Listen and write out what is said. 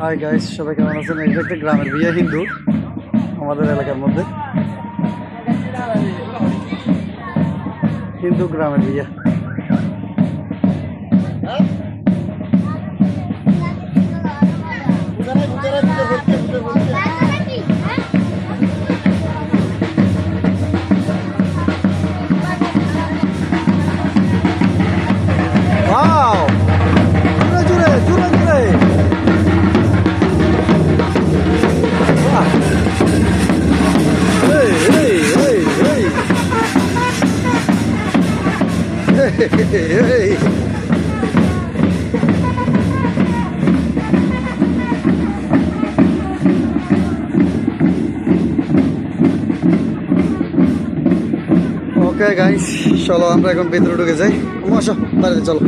Hi guys সবাই কেমন আছেন? এটা একটা গ্রামের বিয়ে হিন্দু আমাদের এলাকার মধ্যে। হিন্দু গ্রামের বিয়ে। ওকে গাইস চলো আমরা এখন ভিতরে ঢুকে যাই। আসো চলো।